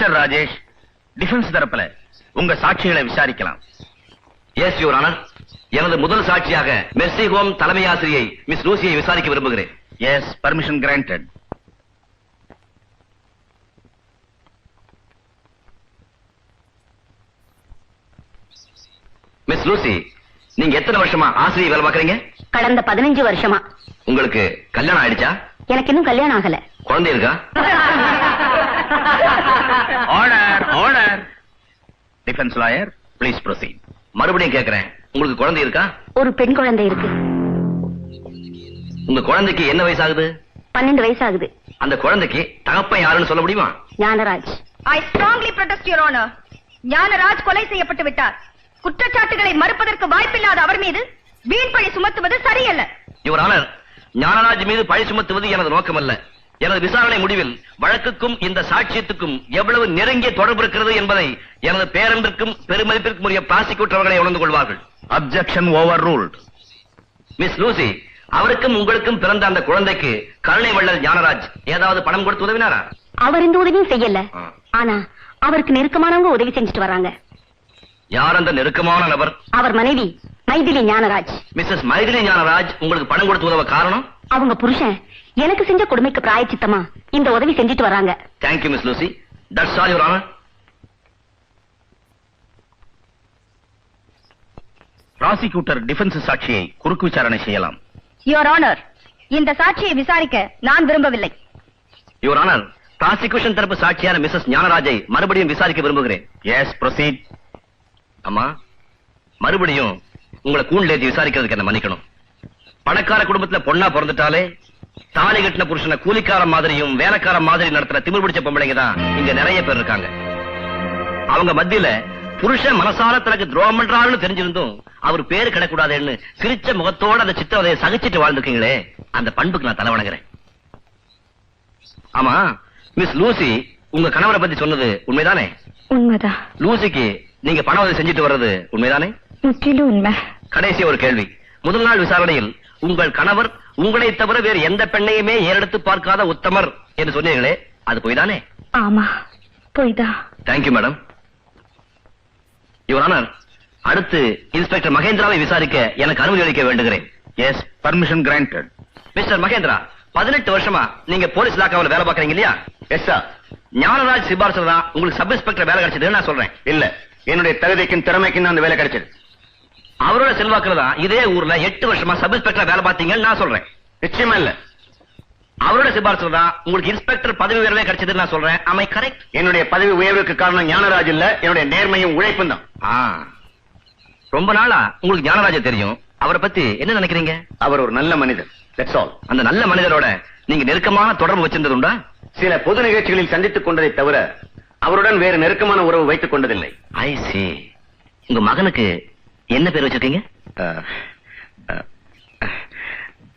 Mister Rajesh defence தரப்புல உங்க சாட்சிகளை விசாரிக்கலாம். எஸ் யுவர் ஆனர் எனது முதல் சாட்சியாக மெர்சி ஹோம் தலைமை ஆசிரியை மிஸ் லூசியை விசாரிக்க விரும்புகிறேன். Yes permission granted miss Lucy நீங்க எத்தனை வருஷமா ஆசிரியை வேலை பார்க்கறீங்க? கடந்த பதினஞ்சு வருஷமா. உங்களுக்கு கல்யாணம் ஆயிடுச்சா? எனக்கு இன்னும் கல்யாணம் ஆகல. குழந்தை இருக்கா? Order order defence lawyer please proceed மறுபடியும் கேக்குறேன். உங்களுக்கு குழந்தை இருக்கா? ஒரு பெண் குழந்தை இருக்கு. உங்க குழந்தைக்கு என்ன வயசாகுது? பன்னெண்டு வயசு ஆகுது அந்த குழந்தைக்கு தகப்பன் யாருன்னு சொல்ல முடியுமா? Gnanaraj. I strongly protest your honor. Gnanaraj கொலை செய்யப்பட்டு விட்டார். குற்றச்சாட்டுகளை மறுப்பதற்கு வாய்ப்பில்லாத அவர் மீது வீண் பழி சுமத்துவது சரியல்ல. யுவர் ஆனர் ஞானராஜ் மீது பழி சுமத்துவது எனது நோக்கமல்ல. எனது விசாரணை முடிவில் வழக்குக்கும் இந்த சாட்சியத்துக்கும் எவ்வளவு நெருங்கிய தொடர்பு இருக்கிறது என்பதை எனது பேரன்பிற்கும் பெருமதிப்பிற்கும் உரிய ப்ராசிக்யூட்டர் அவர்களை உணர்ந்து கொள்வார்கள். Objection overruled miss Lucy அவருக்கும் உங்களுக்கும் பிறந்த அந்த குழந்தைக்கு கருணை வள்ளல் ஞானராஜ் ஏதாவது பணம் கொடுத்து உதவினாரா? அவர் இந்த உதவியும் செய்யல. ஆனா அவருக்கு நெருக்கமானவங்க உதவி செஞ்சுட்டு வராங்க. யார் அந்த நெருக்கமான நபர்? அவர் மனைவி மைதிலி ஞானராஜ். மிஸ்ஸஸ் மைதிலி ஞானராஜ் உங்களுக்கு பணம் கொடுத்து உதவ காரணம்? அவங்க புருஷன் எனக்கு செஞ்ச கொடுமைக்கு பிராயச்சித்தமா? இந்த உதவி செஞ்சுட்டு வராங்க. Thank you miss Lucy that's all your honour prosecutor defence சாட்சியை குறுக்கு விசாரணை செய்யலாம். யுவர் ஆனர் இந்த சாட்சியை விசாரிக்க நான் விரும்பவில்லை. யுவர் ஆனர் ப்ராசிக்யூஷன் தரப்பு சாட்சியான மிஸ்ஸஸ் ஞானராஜை மறுபடியும் விசாரிக்க விரும்புகிறேன். எஸ் ப்ரொசீட் அம்மா மறுபடியும் உங்களை கூண்டில் ஏத்தி விசாரிக்கிறதுக்கு என்ன மன்னிக்கணும். பணக்கார குடும்பத்துல பொண்ணா பிறந்துட்டாலே தாலி கட்டின புருஷனை கூலிக்கார மாதிரியும் வேலைக்கார மாதிரி நடத்துற திமிர் பிடிச்ச பொம்பளைங்க தான் இங்க நிறைய பேர் இருக்காங்க. அவங்க மத்தியில புருஷன் மனசார தனக்கு துரோகம் பண்றாருன்னு தெரிஞ்சிருந்தும் அவர் பேரு கிடக்கூடாதுன்னு சிரிச்ச முகத்தோட அந்த சித்திரவதையை சகிச்சிட்டு வாழ்ந்துருக்கீங்களே அந்த பண்புக்கு நான் தலை வணங்குறேன். ஆமா மிஸ் லூசி உங்க கணவரை பத்தி சொன்னது உண்மைதானே? உண்மைதான். லூசிக்கு நீங்க பண உதவி செஞ்சுட்டு வர்றது உண்மைதானே? முற்றிலும் உண்மை. கடைசி ஒரு கேள்வி. முதல் நாள் விசாரணையில் உங்கள் கணவர் உங்களை தவிர வேறு எந்த பெண்ணையுமே ஏறெடுத்து பார்க்காத உத்தமர் என்று சொன்னீர்களே அது பொய்தானே? ஆமா போய்தான் thank you madam your honour அடுத்து இன்ஸ்பெக்டர் மகேந்திராவை விசாரிக்க எனக்கு அனுமதி அளிக்க வேண்டுகிறேன். Yes permission granted mister Mahendra பதினெட்டு வருஷமா நீங்க போலீஸ் இலாக்காவில் வேலை பார்க்கறீங்க இல்லையா? எஸ் சார் ஞானராஜ் சிபாரிசு தான் உங்களுக்கு சப் இன்ஸ்பெக்டர் வேலை கிடைச்சதுன்னு நான் சொல்றேன். இல்ல என்னுடைய தகுதிக்கும் திறமைக்கும் தான் அந்த வேலை கிடைச்சது. அவரோட செல்வாக்குல தான் இதே ஊர்ல எட்டு வருஷமா சப் இன்ஸ்பெக்டர் வேலை பார்த்தீங்கன்னு நான் சொல்றேன். நிச்சயமா இல்ல. அவரோட சிபாரிசுல தான் உங்களுக்கு இன்ஸ்பெக்டர் பதவி உயர்வே கிடைச்சதுன்னு நான் சொல்றேன். அமை கரெக்ட் என்னுடைய பதவி உயர்வுக்கு காரணம் ஞானராஜ் இல்ல என்னுடைய நேர்மையும் உழைப்பும் தான். ரொம்ப நாளா உங்களுக்கு ஞானராஜ தெரியும். அவரை பத்தி என்ன நினைக்கிறீங்க? அவர் ஒரு நல்ல மனிதர். தட்ஸ் ஆல் அந்த நல்ல மனிதரோட நீங்க நெருக்கமான தொடர்பு வச்சிருந்தது உண்டா? சில பொது நிகழ்ச்சிகளில் சந்தித்துக் கொண்டதை தவிர அவருடன் வேறு நெருக்கமான உறவு வைத்துக் கொண்டதில்லை. ஐ சி உங்க மகனுக்கு என்ன பேர் வச்சிருக்கீங்க?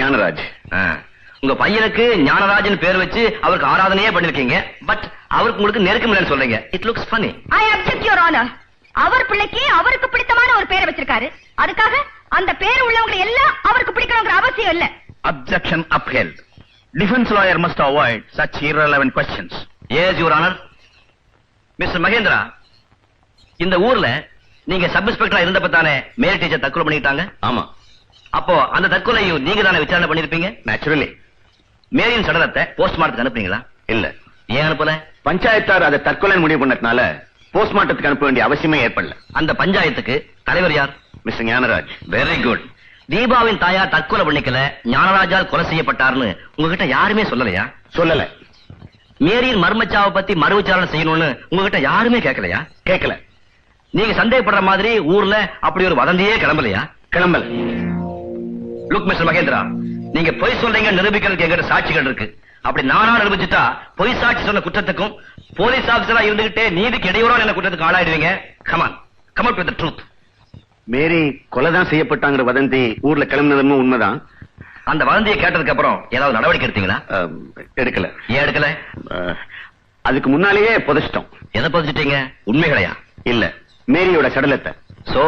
ஞானராஜ். உங்க பையனுக்கு ஞானராஜன் பேர் வச்சு அவருக்கு ஆராதனையே பண்ணிருக்கீங்க. பட் அவருக்கு உங்களுக்கு நெருக்கம் இல்லைன்னு சொல்றீங்க. It looks funny I object your honour அவர் பிள்ளைக்கு அவருக்கு பிடித்தமான ஒரு பேரை வச்சிருக்காரு. அதுக்காக அந்த பேர் உள்ளவங்க எல்லாம் அவருக்கு பிடிக்கணுங்கிற அவசியம் இல்ல. Objection upheld. Defence lawyer must avoid such irrelevant questions. Yes your honour mister Mahendra இந்த ஊர்ல நீங்க சப் இன்ஸ்பெக்டரா இருந்தப்ப தானே மேல் டீச்சர் தற்கொலை பண்ணிட்டாங்க? ஆமா. அப்போ அந்த தற்கொலையும் நீங்க தானே விசாரணை பண்ணிருப்பீங்க? நேச்சுரலி மேரியின் சடலத்தை போஸ்ட்மார்ட்டத்துக்கு அனுப்புறீங்களா இல்ல. ஏன் அனுப்பல? பஞ்சாயத்தார் அதை தற்கொலை முடிவு பண்ணதுனால போஸ்ட்மார்ட்டத்துக்கு அனுப்ப வேண்டிய அவசியமே ஏற்படல. அந்த பஞ்சாயத்துக்கு தலைவர் யார்? மிஸ்டர் ஞானராஜ். வெரி குட் தீபாவின் தாயார் தற்கொலை பண்ணிக்கல ஞானராஜால் கொலை செய்யப்பட்டார்னு உங்ககிட்ட யாருமே சொல்லலையா? சொல்லல. மேரியின் மர்மச்சாவை பத்தி மறு விசாரணை செய்யணும்னு உங்ககிட்ட யாருமே கேட்கலையா? கேட்கல. நீங்க சந்தேகப்படுற மாதிரி ஊர்ல அப்படி ஒரு வதந்தியே கிளம்பலையா? கிளம்பல. லுக் மிஸ்டர் மகேந்திரா நீங்க பொய் சொல்றீங்க நிரூபிக்கிறதுக்கு எங்கிட்ட சாட்சிகள் இருக்கு. அப்படி நானா நிரூபிச்சுட்டா பொய் சாட்சி சொன்ன குற்றத்துக்கும் போலீஸ் ஆபீசரா இருந்துகிட்டே நீதிக்கு இடையூறா என்ன குற்றத்துக்கு ஆளாயிடுவீங்க? Come on come on with truth Mary கொலைதான் செய்யப்பட்டாங்கிற வதந்தி ஊர்ல கிளம்பினதும் உண்மைதான். அந்த வதந்தியை கேட்டதுக்கு அப்புறம் ஏதாவது நடவடிக்கை எடுத்தீங்களா? எடுக்கல. ஏன் எடுக்கல? அதுக்கு முன்னாலேயே புதைச்சிட்டோம். எதை பதிச்சிட்டீங்க? உண்மைகளையா? இல்ல. மேரியோட சடலத்தை. சோ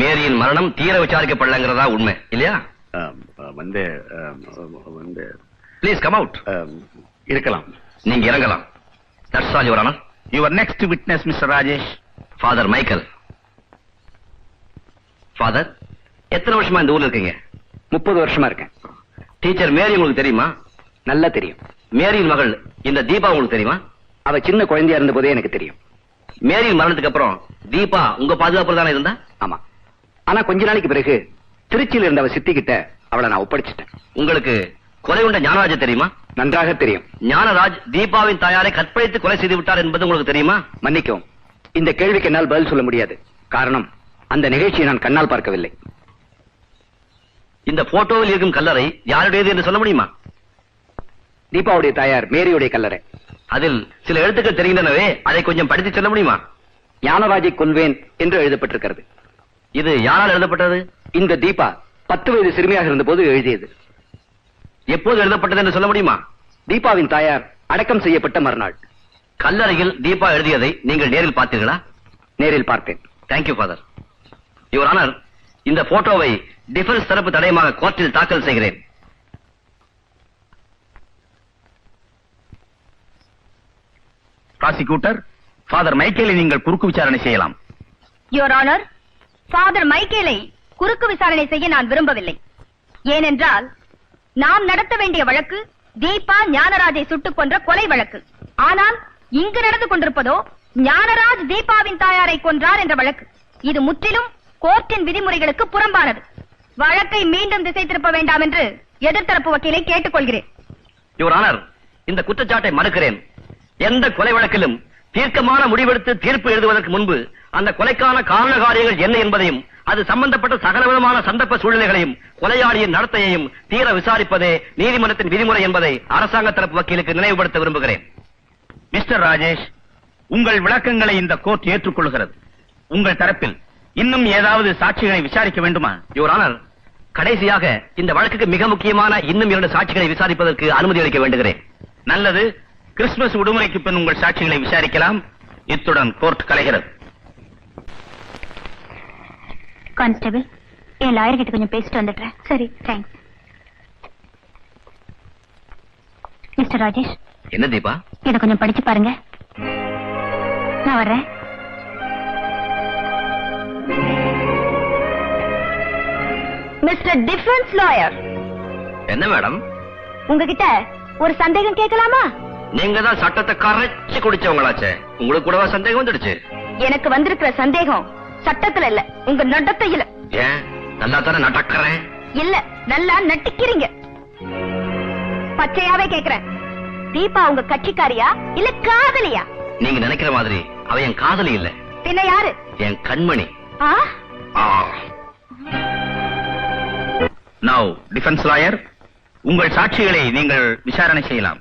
மேரியின் மரணம் தீர விசாரிக்கப்படலங்கிறதா உண்மை இல்லையா? வந்து வந்து. ப்ளீஸ் கம் அவுட் இருக்கலாம். நீங்க இறங்கலாம். That's all your honour your next witness mister Rajesh father Michael father எத்தனை வருஷமா இந்த ஊர்ல இருக்கீங்க? முப்பது வருஷமா இருக்கேன். டீச்சர் மேரி உங்களுக்கு தெரியுமா? நல்லா தெரியும். மேரியின் மகள் இந்த தீபா உங்களுக்கு தெரியுமா? அவ சின்ன குழந்தையா இருந்த போதே எனக்கு தெரியும். மேரியின் மரணத்துக்கு அப்புறம் தீபா உங்க பாதுகாப்புல தானே இருந்தா? ஆமா. ஆனா கொஞ்ச நாளைக்கு பிறகு திருச்சியில இருந்த அவ சித்தி கிட்ட அவளை நான் ஒப்படைச்சிட்டேன். உங்களுக்கு கொலை உண்ட ஞானராஜ தெரியுமா? நன்றாக தெரியும். ஞானராஜ் தீபாவின் தாயாரை கற்பழித்து கொலை செய்து விட்டார் என்பது உங்களுக்கு தெரியுமா? மன்னிக்கவும். இந்த கேள்விக்கு என்னால் பதில் சொல்ல முடியாது. காரணம் அந்த நிகழ்ச்சியை நான் கண்ணால் பார்க்கவில்லை. இந்த போட்டோவில் இருக்கும் கல்லறை யாருடையது என்று சொல்ல முடியுமா? தீபாவுடைய தாயார் மேரியுடைய கல்லறை. அதில் சில எழுத்துக்கள் தெரிகின்றனவே அதை கொஞ்சம் படித்து சொல்ல முடியுமா? ஞானராஜை கொல்வேன் என்று எழுதப்பட்டிருக்கிறது. இது யாரால் எழுதப்பட்டது? இந்த தீபா பத்து வயது சிறுமியாக இருந்தபோது எழுதியது. எப்போது எழுதப்பட்டது என்று சொல்ல முடியுமா? தீபாவின் தாயார் அடக்கம் செய்யப்பட்ட மறுநாள். கல்லறையில் தீபா எழுதியதை நீங்கள் நேரில் பார்த்தீர்களா? நேரில் பார்த்தேன். தேங்க்யூ ஃபாதர் யுவர் ஆனர் இந்த போட்டோவை டிஃபென்ஸ் தரப்பு தடயமாக கோர்ட்டில் தாக்கல் செய்கிறேன். ப்ராசிக்யூட்டர் ஃபாதர் மைக்கேலை நீங்கள் குறுக்கு விசாரணை செய்யலாம். யுவர் ஆனர் ஃபாதர் மைக்கேலை குறுக்கு விசாரணை செய்ய நான் விரும்பவில்லை. ஏனென்றால் நாம் நடத்த வேண்டிய வழக்கு தீபா ஞானராஜை சுட்டுக் கொன்ற கொலை வழக்கு. ஆனால் இங்கு நடந்து கொண்டிருப்பதோ ஞானராஜ் தீபாவின் தாயாரை கொன்றார் என்ற வழக்கு. இது முற்றிலும் கோர்ட்டின் விதிமுறைகளுக்கு புறம்பானது. வழக்கை மீண்டும் திசை திருப்ப வேண்டாம் என்று எதிர்த்தரப்பு வக்கீலை கேட்டுக்கொள்கிறேன். யுவர் ஆனர் இந்த குற்றச்சாட்டை மறுக்கிறேன். எந்த கொலை வழக்கிலும் தீர்க்கமான முடிவெடுத்து தீர்ப்பு எழுதுவதற்கு முன்பு அந்த கொலைக்கான காரண காரியங்கள் என்ன என்பதையும் அது சம்பந்தப்பட்ட சகலவிதமான சந்தர்ப்ப சூழ்நிலைகளையும் கொலையாளியின் நடத்தையையும் தீர விசாரிப்பதே நீதிமன்றத்தின் விதிமுறை என்பதை அரசாங்க தரப்பு வக்கீலுக்கு நினைவுபடுத்த விரும்புகிறேன். மிஸ்டர் ராஜேஷ் உங்கள் விளக்கங்களை இந்த கோர்ட் ஏற்றுக்கொள்கிறது. உங்கள் தரப்பில் இன்னும் ஏதாவது சாட்சிகளை விசாரிக்க வேண்டுமா? யுவர் ஆனர் கடைசியாக இந்த வழக்குக்கு மிக முக்கியமான இன்னும் இரண்டு சாட்சிகளை விசாரிப்பதற்கு அனுமதி அளிக்க வேண்டுகிறேன். நல்லது கிறிஸ்துமஸ் விடுமுறைக்கு பின் உங்கள் சாட்சிகளை விசாரிக்கலாம். இத்துடன் கோர்ட் கலைகிறது. கான்ஸ்டபிள் என் லாயர் கிட்ட கொஞ்சம் பேசிட்டு வந்துடுறேன். சரி தேங்க்ஸ் மிஸ்டர் ராஜேஷ். என்ன தீபா? இதை கொஞ்சம் படிச்சு பாருங்க. நான் வர்றேன். Mister defence lawyer. என்ன மேடம்? உங்ககிட்ட ஒரு சந்தேகம் கேட்கலாமா? நீங்க தான் சட்டத்தை கரைச்சு குடிச்சவங்களாச்சே. உங்களுக்கு கூடவா சந்தேகம் வந்துடுச்சு? எனக்கு வந்திருக்கிற சந்தேகம் சட்டத்துல இல்ல உங்க நடத்தையில ஏன்? நல்லா தானே நடக்கிறேன் இல்ல நல்லா நட்டிக்கிறீங்க. பச்சையாவே கேக்குறேன். தீபா உங்க கட்சிக்காரியா இல்ல காதலியா? நீங்க நினைக்கிற மாதிரி அவ என் காதலி இல்ல. பின்ன யாரு? என் கண்மணி. நவ் டிஃபென்ஸ் லாயர் உங்கள் சாட்சிகளை நீங்கள் விசாரணை செய்யலாம்.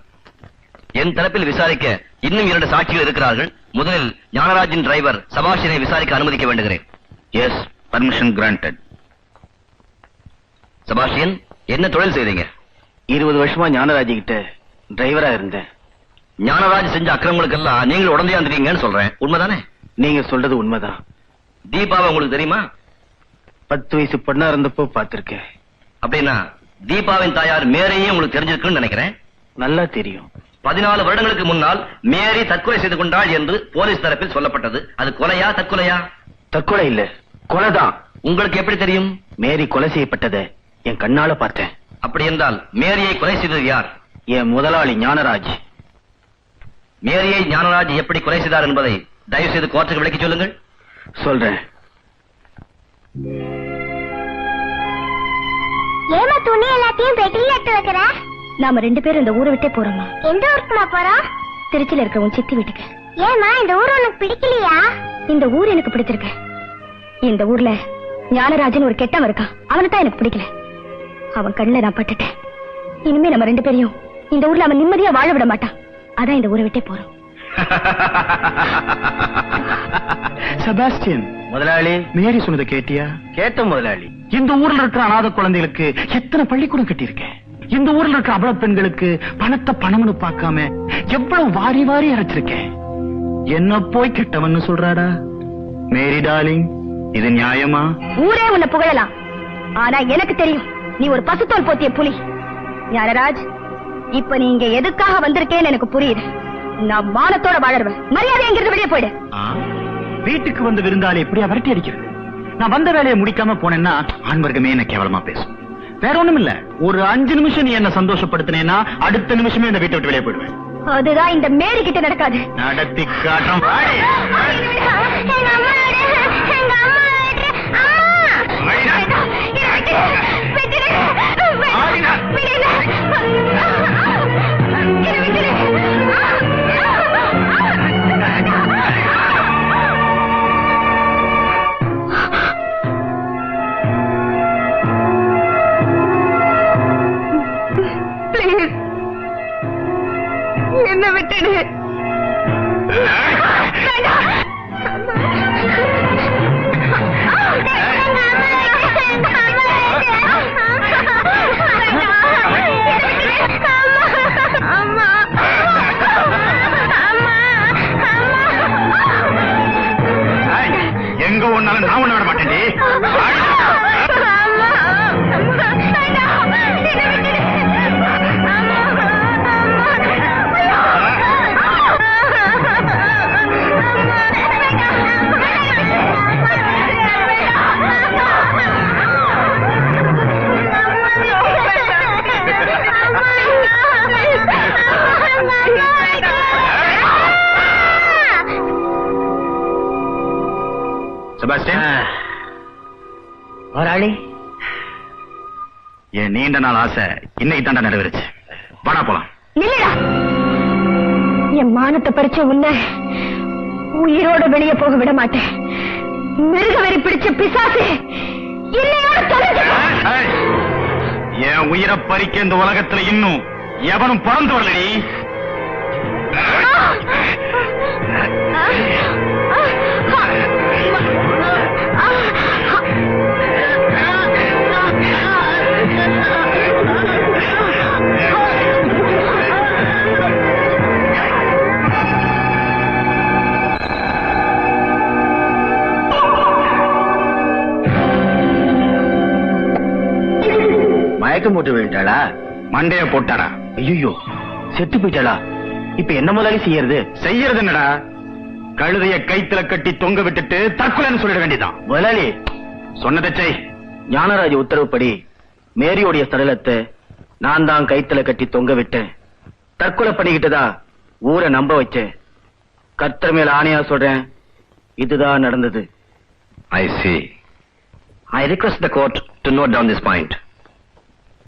என் தரப்பில் விசாரிக்க இன்னும் இரண்டு சாட்சிகள் இருக்கிறார்கள். முதலில் ஞானராஜின் டிரைவர் சபாஷினை விசாரிக்க அனுமதிக்க வேண்டுகிறேன். எஸ் பர்மிஷன் கிராண்டட் சபாஷியன் என்ன தொழில் செய்தீங்க? இருபது வருஷமா ஞானராஜி கிட்ட டிரைவரா இருந்தேன். ஞானராஜ் செஞ்ச அக்கிரமங்களுக்கெல்லாம் நீங்கள் உடந்தையா இருந்தீங்கன்னு சொல்றேன். உண்மைதானே? நீங்க சொல்றது உண்மைதான். தீபாவை உங்களுக்கு தெரியுமா? பத்து வயசு பொண்ணா இருந்தப்போ பாத்திருக்கேன் அப்படின்னா தீபாவின் தாயார் மேரியும் உங்களுக்கு தெரிஞ்சிருக்குன்னு நினைக்கிறேன். நல்லா தெரியும். பதினாலு வருடங்களுக்கு முன்னால் மேரி தற்கொலை செய்து கொண்டாள் என்று போலீஸ் தரப்பில் சொல்லப்பட்டது. அது கொலையா தற்கொலையா? தற்கொலை இல்ல. கொலைதான். உங்களுக்கு எப்படி தெரியும்? மேரி கொலை செய்யப்பட்டதை என் கண்ணால பார்த்தேன். அப்படி என்றால் மேரியை கொலை செய்தது யார்? என் முதலாளி ஞானராஜ். மேரியை ஞானராஜ் எப்படி கொலை செய்தார் என்பதை தயவு செய்து கோர்ட்டுக்கு விளக்கி சொல்லுங்கள். சொல்றேன். ஏமா துணி எல்லாத்தையும் பெட்டில எடுத்து வைக்கிற? நாம ரெண்டு பேரும் இந்த ஊரை விட்டே போறோமா? எந்த ஊருக்குமா போறோம் திருச்சியில இருக்க உன் சித்தி வீட்டுக்கு. ஏமா இந்த ஊர் உனக்கு பிடிக்கலையா? இந்த ஊர் எனக்கு பிடிச்சிருக்கு. இந்த ஊர்ல ஞானராஜன் ஒரு கெட்டவன் இருக்கான். அவனை தான் எனக்கு பிடிக்கல. அவன் கண்ணுல நான் பட்டுட்டேன். இனிமே நம்ம ரெண்டு பேரையும் இந்த ஊர்ல அவன் நிம்மதியா வாழ விட மாட்டான். அதான் இந்த ஊரை விட்டே போறோம். செபாஸ்டியன் முதலாளி. மேரி சொன்னதை கேட்டியா? கேட்ட முதலாளி. இந்த ஊர்ல இருக்கிற அனாதை குழந்தைகளுக்கு எத்தனை பள்ளிக்கூடம் கட்டியிருக்கேன்? இந்த ஊர்ல இருக்கிற அபல பெண்களுக்கு பணத்தை பணம்னு பார்க்காம எவ்வளவு வாரி வாரி அரைச்சிருக்கேன் என்ன போய் கெட்டவன்னு சொல்றாடா? மேரி டார்லிங் இது நியாயமா? ஊரே உன்னை புகழலாம். ஆனா எனக்கு தெரியும் நீ ஒரு பசுத்தோல் போத்திய புலி. ஞானராஜ் இப்ப நீ இங்க எதுக்காக வந்திருக்கேன்னு எனக்கு புரியுது. நான் மானத்தோட வாழறவன். மரியாதை எங்கிருந்து வெளியே போயிடு? வீட்டுக்கு வந்து விருந்தாளி எப்படியா விரட்டி அடிக்கிறது? நான் வந்த வேலையை முடிக்காம போனேன்னா ஆண்வர்க்கமே என்ன கேவலமா பேசும். வேற ஒண்ணும் இல்ல ஒரு அஞ்சு நிமிஷம் நீ என்ன சந்தோஷப்படுத்தினேன்னா அடுத்த நிமிஷமே இந்த வீட்டை விட்டு வெளியே போயிடுவேன். அதுதான் இந்த மேரி கிட்ட நடக்காது. நடத்தி காட்டம் வாடி. நீண்ட நாள் ஆசை. இன்னைக்கு தாண்டா நிறைவேறுச்சு. வாடா போலாம். நில்லுடா. என் மானத்தை பறிச்ச உன்னை உயிரோட வெளியே போக விட மாட்டேன். மிருக வெறி பிடிச்ச பிசாசு என் உயிரை பறிக்க இந்த உலகத்துல இன்னும் எவனும் பிறந்து வரலடி. மயக்கம் போட்டு விழுந்தாளா மண்டைய போட்டாடா ஐயோ செத்து போயிட்டாளா? இப்ப என்ன முதலாளி செய்யறது? செய்யறது என்னடா? கழுதைய கைத்துல கட்டி தொங்க விட்டுட்டு தற்கொலைன்னு சொல்லிட வேண்டியதான் முதலாளி சொன்னதை செய். ஞானராஜ உத்தரவுப்படி மேரியோடைய சடலத்தை நான் தான் கைத்துல கட்டி தொங்க விட்டேன். தற்கொலை பண்ணிக்கிட்டுதான் ஊரை நம்ப வச்சேன். கர்த்தர் மேல ஆணையா சொல்றேன். இதுதான் நடந்தது. I see. I request the court to note down this point.